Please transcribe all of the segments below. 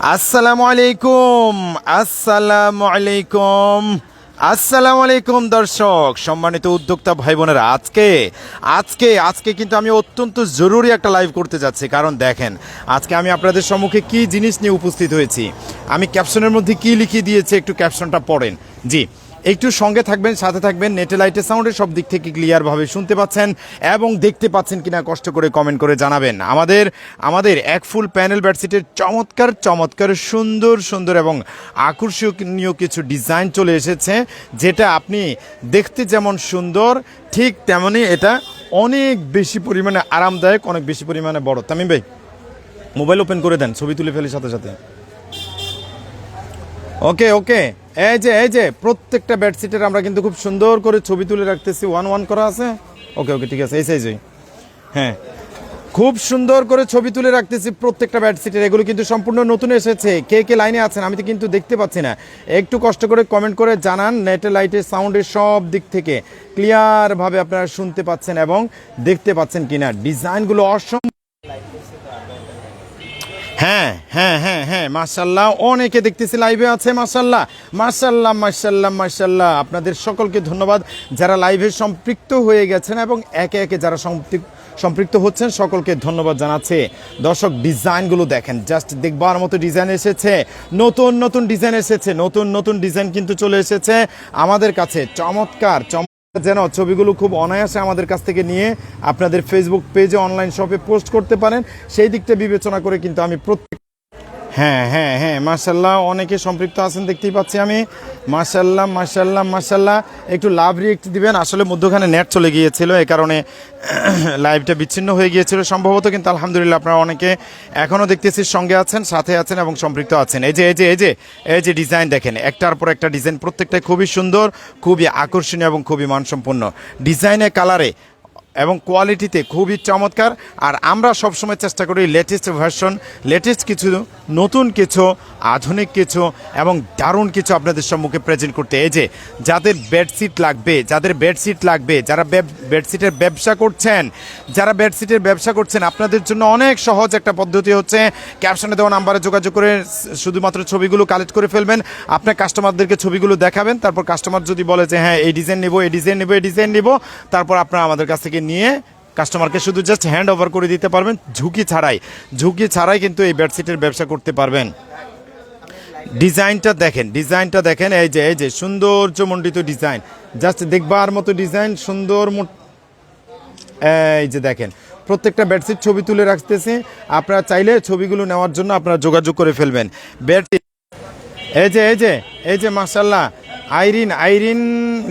আসসালামু আলাইকুম আসসালামু আলাইকুম। আসসালামু আলাইকুম দর্শক, সম্মানিত উদ্যোক্তা ভাই বোনেরা আজকে আজকে আজকে কিন্তু আমি অত্যন্ত জরুরি একটা লাইভ করতে যাচ্ছি। কারণ দেখেন, আজকে আমি আপনাদের সম্মুখে কি জিনিস নিয়ে উপস্থিত হয়েছি। আমি ক্যাপশনের মধ্যে কি লিখিয়ে দিয়েছি, একটু ক্যাপশনটা পড়েন। জি একটু সঙ্গে থাকবেন, সাথে থাকবেন। নেটে লাইটে সাউন্ডে সব দিক থেকে ক্লিয়ারভাবে শুনতে পাচ্ছেন এবং দেখতে পাচ্ছেন কিনা কষ্ট করে কমেন্ট করে জানাবেন। আমাদের আমাদের এক ফুল প্যানেল বেডশিটের চমৎকার চমৎকার, সুন্দর সুন্দর এবং আকর্ষণীয় কিছু ডিজাইন চলে এসেছে, যেটা আপনি দেখতে যেমন সুন্দর, ঠিক তেমনই এটা অনেক বেশি পরিমাণে আরামদায়ক, অনেক বেশি পরিমাণে বড়। তামিম ভাই মোবাইল ওপেন করে দেন, ছবি তুলে ফেলি সাথে সাথে। ওকে ওকে এই যে এই যে, প্রত্যেকটা বেডশিটের আমরা কিন্তু খুব সুন্দর করে ছবি তুলে রাখতেছি। ওয়ান ওয়ান করা আছে? ওকে ওকে ঠিক আছে, এই সাইজই হ্যাঁ। খুব সুন্দর করে ছবি তুলে রাখতেছি প্রত্যেকটা বেডশিটের এগুলো কিন্তু সম্পূর্ণ নতুন এসেছে। কে কে লাইনে আছেন? আমি তো কিন্তু দেখতে পাচ্ছি না। একটু কষ্ট করে কমেন্ট করে জানান নেটে লাইটে সাউন্ডের সব দিক থেকে। ক্লিয়ারভাবে আপনারা শুনতে পাচ্ছেন এবং দেখতে পাচ্ছেন কিনা। ডিজাইনগুলো অসম হ্যাঁ হ্যাঁ হ্যাঁ হ্যাঁ মার্শাল্লাহ অনেকে দেখতেছি লাইভে আছে মার্শাল্লাহ মার্শাল্লাহ মার্শাল্লাহ মার্শাল্লাহ আপনাদের সকলকে ধন্যবাদ। যারা লাইভে সম্পৃক্ত হয়ে গেছেন এবং একে একে যারা সম্পৃক্ত সম্পৃক্ত হচ্ছেন, সকলকে ধন্যবাদ জানাচ্ছে। দর্শক, ডিজাইনগুলো দেখেন। জাস্ট দেখবার মতো ডিজাইন এসেছে। নতুন নতুন ডিজাইন এসেছে। নতুন নতুন ডিজাইন কিন্তু চলে এসেছে। আমাদের কাছে চমৎকার চম যেন ছবিগুলো খুব অনায়াসে আমাদের কাছ থেকে নিয়ে আপনাদের ফেসবুক পেজে অনলাইন শপে পোস্ট করতে পারেন। সেই দিকটা বিবেচনা করে কিন্তু আমি প্রত্যেক হ্যাঁ হ্যাঁ হ্যাঁ মার্শাল্লাহ অনেকে সম্পৃক্ত আছেন, দেখতেই পাচ্ছি আমি। মার্শাল্লাহ মার্শাল্লাহ মার্শাল্লাহ একটু লাভ রিয়েক্ট দিবেন। আসলে মধ্যখানে নেট চলে গিয়েছিল, এ কারণে লাইভটা বিচ্ছিন্ন হয়ে গিয়েছিল। সম্ভবত কিন্তু আলহামদুলিল্লাহ আপনারা অনেকে এখনও দেখতেছি, সঙ্গে আছেন, সাথে আছেন এবং সম্পৃক্ত আছেন। এই যে এই যে এই যে এই যে ডিজাইন দেখেন, একটার পর একটা ডিজাইন প্রত্যেকটাই খুবই সুন্দর, খুবই আকর্ষণীয় এবং খুবই মানসম্পন্ন। ডিজাইনে কালারে এবং কোয়ালিটিতে খুবই চমৎকার। আর আমরা সবসময় চেষ্টা করি লেটেস্ট ভার্সন লেটেস্ট কিছু নতুন কিছু, আধুনিক কিছু এবং দারুণ কিছু আপনাদের সম্মুখে প্রেজেন্ট করতে। এই যে, যাদের বেডশিট লাগবে, যাদের বেডশিট লাগবে, যারা বেডশিটের ব্যবসা করছেন, যারা বেডশিটের ব্যবসা করছেন, আপনাদের জন্য অনেক সহজ একটা পদ্ধতি হচ্ছে ক্যাপশনে দেওয়া নাম্বারে যোগাযোগ করে শুধুমাত্র ছবিগুলো কালেক্ট করে ফেলবেন। আপনার কাস্টমারদেরকে ছবিগুলো দেখাবেন, তারপর কাস্টমার যদি বলে যে হ্যাঁ এই ডিজাইন নেব, এই ডিজাইন নেব, এই ডিজাইন নেব, তারপর আপনারা আমাদের কাছ থেকে নিয়ে কাস্টমারকে শুধু জাস্ট হ্যান্ড ওভার করে দিতে পারবেন, ঝুঁকি ছাড়াই। ঝুঁকি ছাড়াই কিন্তু এই বেডশিটের ব্যবসা করতে পারবেন। ডিজাইনটা দেখেন ডিজাইনটা দেখেন, এই যে এই যে সৌন্দর্যমণ্ডিত ডিজাইন। জাস্ট দেখবার মতো ডিজাইন, সুন্দর এই যে দেখেন, প্রত্যেকটা বেডশিট ছবি তুলে রাখতেছে। আপনারা চাইলে ছবিগুলো নেওয়ার জন্য আপনারা যোগাযোগ করে ফেলবেন। বেডশিট এই যে এই যে এই যে মাসাল্লাহ আইরিন আইরিন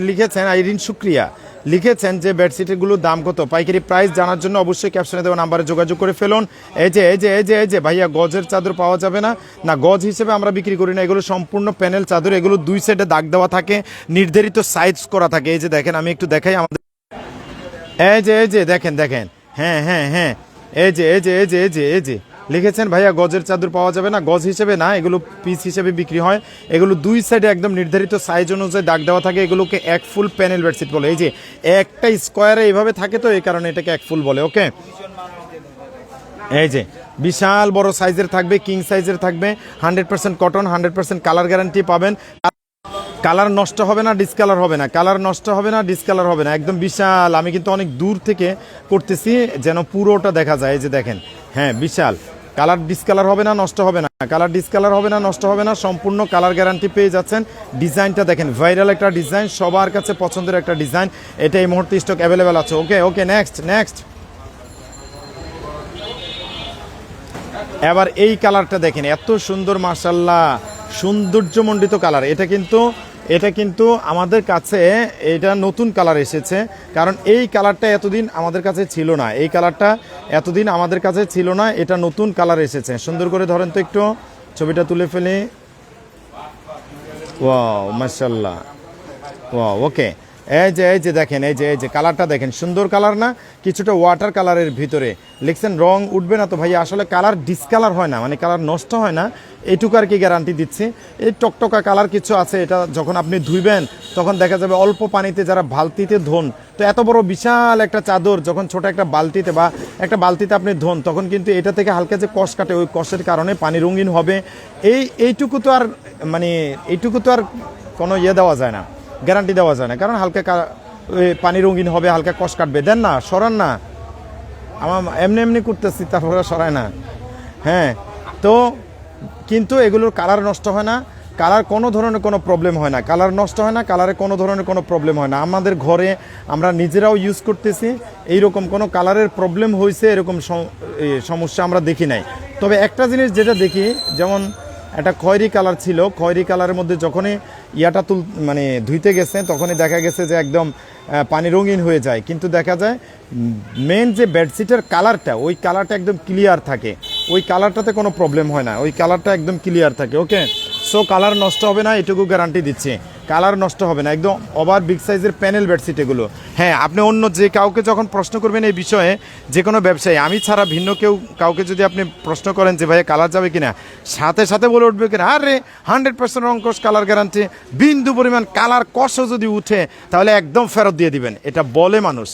লিখেছেন, আইরিন শুক্রিয়া। লিখেছেন যে বেডশিটগুলোর দাম কত পাইকারি প্রাইস জানার জন্য অবশ্যই ক্যাপশনে দেওয়া নাম্বারে যোগাযোগ করে ফেলুন এই যে এই যে এই যে এই যে ভাইয়া গজের চাদর পাওয়া যাবে না না গজ হিসেবে আমরা বিক্রি করি না এগুলো সম্পূর্ণ প্যানেল চাদর এগুলো দুই সাইডে দাগ দেওয়া থাকে নির্ধারিত সাইজ করা থাকে এই যে দেখেন আমি একটু দেখাই আমাদের এই যে এই যে দেখেন দেখেন হ্যাঁ হ্যাঁ হ্যাঁ এই যে এই যে এই যে এই যে এই যে লিখেছেন, ভাইয়া, গজের চাদর পাওয়া যাবে না, গজ হিসেবে না, এগুলো পিস হিসেবে বিক্রি হয়। এগুলো দুই সাইডে একদম নির্ধারিত সাইজ অনুযায়ী দাগ দেওয়া থাকে, এগুলোকে এক ফুল প্যানেল বেডশিট বলে। এই যে, একটা স্কোয়ারে এইভাবে থাকে তো, এই কারণে এটাকে এক ফুল বলে ওকে এই যে, বিশাল বড় সাইজের থাকবে কিং সাইজের থাকবে hundred percent cotton hundred percent colour guarantee পাবেন। কালার নষ্ট হবে না ডিসকালার হবে না কালার নষ্ট হবে না ডিসকালার হবে না, একদম বিশাল। আমি কিন্তু অনেক দূর থেকে করতেছি, যেন পুরোটা দেখা যায়, এই যে দেখেন। হ্যাঁ বিশাল। কালার ডিসকালার হবে না, নষ্ট হবে না। কালার ডিসকালার হবে না, নষ্ট হবে না, সম্পূর্ণ কালার গ্যারান্টি পেয়ে যাচ্ছেন। ডিজাইনটা দেখেন ভাইরাল একটা ডিজাইন সবার কাছে পছন্দের একটা ডিজাইন এটা এই মুহূর্তে স্টক অ্যাভেলেবেল আছে। ওকে ওকে নেক্সট নেক্সট এবার এই কালারটা দেখেন, এত সুন্দর মার্শাল্লাহ সৌন্দর্যমণ্ডিত কালার। এটা কিন্তু এটা কিন্তু আমাদের কাছে এটা নতুন কালার এসেছে। কারণ এই কালারটা এতদিন আমাদের কাছে ছিল না। এই কালারটা এতদিন আমাদের কাছে ছিল না, এটা নতুন কালার এসেছে। সুন্দর করে ধরেন তো একটু, ছবিটা তুলে ফেলে। ও মার্শাল্লাহ ও ওকে। এই যে এই যে দেখেন, এই যে এই যে, কালারটা দেখেন, সুন্দর কালার না, কিছুটা ওয়াটার কালারের ভিতরে। লিখছেন, রং উঠবে না তো ভাই, আসলে কালার ডিসকালার হয় না মানে কালার নষ্ট হয় না, এইটুকু আর কি গ্যারান্টি দিচ্ছি। এই টকটকা কালার কিছু আছে, এটা যখন আপনি ধুইবেন, তখন দেখা যাবে অল্প পানিতে যারা বালতিতে ধোন, তো এত বড় বিশাল একটা চাদর, যখন ছোট একটা বালতিতে বা একটা বালতিতে আপনি ধোন, তখন কিন্তু এটা থেকে হালকা যে কষ কাটে, ওই কষের কারণে পানি রঙিন হবে। এই, এইটুকু তো আর মানে এইটুকু তো আর কোনো ইয়ে দেওয়া যায় না। গ্যারান্টি দেওয়া যায় না। কারণ হালকা পানি রঙিন হবে, হালকা কষ কাটবে। দেন না, সরান না। আমার এমনি এমনি করতেছি, তারপরে সরায় না। হ্যাঁ তো কিন্তু এগুলোর কালার নষ্ট হয় না। কালার কোনো ধরনের কোনো প্রবলেম হয় না। কালার নষ্ট হয় না, কালারে কোনো ধরনের কোনো প্রবলেম হয় না। আমাদের ঘরে আমরা নিজেরাও ইউজ করতেছি। এইরকম কোনো কালারের প্রবলেম হয়েছে এরকম সমস্যা আমরা দেখি নাই। তবে একটা জিনিস যেটা দেখি, যেমন একটা খয়রি কালার ছিল। খয়রি কালারের মধ্যে যখনই ইয়াটা তুল মানে ধুইতে গেছে, তখনই দেখা গেছে যে একদম পানি রঙিন হয়ে যায়। কিন্তু দেখা যায়, মেন যে বেডশিটের কালারটা, ওই কালারটা একদম ক্লিয়ার থাকে। ওই কালারটাতে কোনো প্রবলেম হয় না। ওই কালারটা একদম ক্লিয়ার থাকে, ওকে? সো কালার নষ্ট হবে না, এটুকু গ্যারান্টি দিচ্ছে। কালার নষ্ট হবে না, একদম ওভার বিগ সাইজের প্যানেল বেডশিট এগুলো। হ্যাঁ আপনি অন্য যে কাউকে যখন প্রশ্ন করবেন এই বিষয়ে, যে কোনো ব্যবসায়ী, আমি ছাড়া ভিন্ন কেউ কাউকে যদি আপনি প্রশ্ন করেন যে ভাই কালার যাবে কিনা, সাথে সাথে বলে উঠবে কিনা, আরে হান্ড্রেড পার্সেন্ট অঙ্কশ কালার গ্যারান্টি, বিন্দু পরিমাণ কালার কষও যদি উঠে, তাহলে একদম ফেরত দিয়ে দিবেন। এটা বলে মানুষ।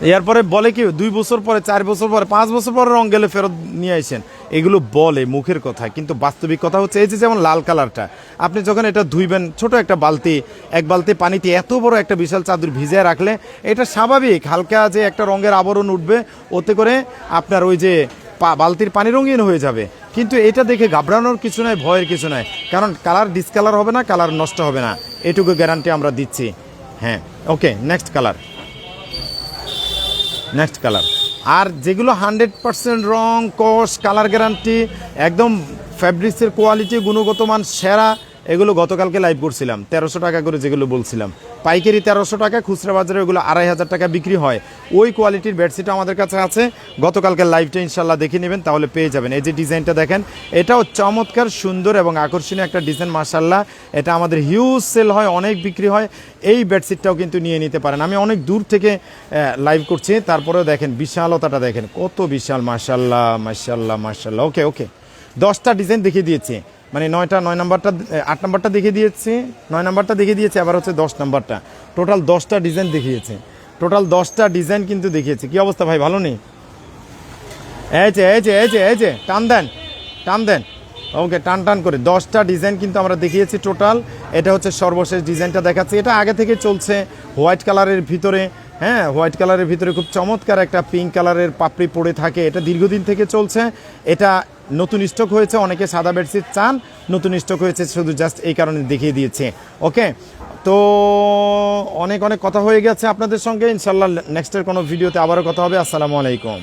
এরপরে বলে কি, দুই বছর পরে, চার বছর পরে, পাঁচ বছর পরে রং গেলে ফেরত নিয়ে আসেন এগুলো বলে মুখের কথা, কিন্তু বাস্তবিক কথা হচ্ছে এই যে যেমন লাল কালারটা, আপনি যখন এটা ধুইবেন, ছোট একটা বালতি, এক বালতি পানিতে এত বড় একটা বিশাল চাদর ভিজিয়ে রাখলে এটা স্বাভাবিক, হালকা যে একটা রঙের আবরণ উঠবে, ওতে করে আপনার ওই যে পা- বালতির পানি রঙিন হয়ে যাবে। কিন্তু এটা দেখে ঘাবড়ানোর কিছু নয় ভয়ের কিছু নয় কারণ কালার ডিসকালার হবে না, কালার নষ্ট হবে না, এটুকু গ্যারান্টি আমরা দিচ্ছি। হ্যাঁ okay next colour next colour আর যেগুলো হান্ড্রেড পার্সেন্ট রং, কস কালার গ্যারান্টি একদম ফ্যাব্রিক্সের কোয়ালিটি গুণগত মান সেরা এগুলো গতকালকে লাইভ করছিলাম। তেরোশো টাকা করে যেগুলো বলছিলাম। পাইকারি তেরোশো টাকা, খুচরা বাজারে ওগুলো আড়াই হাজার টাকা বিক্রি হয়। ওই কোয়ালিটির বেডশিট আমাদের কাছে আছে। গতকালকে লাইভটা ইনশাল্লাহ দেখে নেবেন, তাহলে পেয়ে যাবেন। এই যে ডিজাইনটা দেখেন, এটাও চমৎকার, সুন্দর এবং আকর্ষণীয় একটা ডিজাইন মার্শাল্লাহ এটা আমাদের হিউজ সেল হয়, অনেক বিক্রি হয়। এই বেডশিটটাও কিন্তু নিয়ে নিতে পারেন। আমি অনেক দূর থেকে লাইভ করছি। তারপরেও দেখেন, বিশালতাটা দেখেন, কত বিশাল মার্শাল্লাহ মার্শাল্লাহ মার্শাল্লাহ ওকে ওকে দশটা ডিজাইন দেখিয়ে দিয়েছি। মানে নয়টা, নয় নাম্বারটা আট নাম্বারটা দেখিয়ে দিয়েছি, নয় নাম্বারটা দেখিয়ে দিয়েছি, আবার হচ্ছে দশ নাম্বারটা। টোটাল দশটা ডিজাইন দেখিয়েছে। টোটাল দশটা ডিজাইন কিন্তু দেখিয়েছে। কি অবস্থা ভাই, ভালো নেই? এই যে এই যে এই যে এই যে, টান দেন টান দেন। ওকে, টান টান করে। দশটা ডিজাইন কিন্তু আমরা দেখিয়েছি টোটাল এটা হচ্ছে সর্বশেষ ডিজাইনটা দেখাচ্ছি। এটা আগে থেকে চলছে হোয়াইট কালারের ভিতরে। হ্যাঁ হোয়াইট কালারের ভিতরে খুব চমৎকার একটা পিঙ্ক কালারের পাপড়ি পড়ে থাকে। এটা দীর্ঘদিন থেকে চলছে। এটা নতুন স্টক হয়েছে, অনেকে সাদা বেডশিট চান, নতুন স্টক হয়েছে, শুধু জাস্ট এই কারণে দেখিয়ে দিয়েছে। ওকে তো অনেক অনেক কথা হয়ে গেছে আপনাদের সঙ্গে। ইনশাল্লাহ নেক্সটের কোনো ভিডিওতে আবারও কথা হবে। আসসালামু আলাইকুম।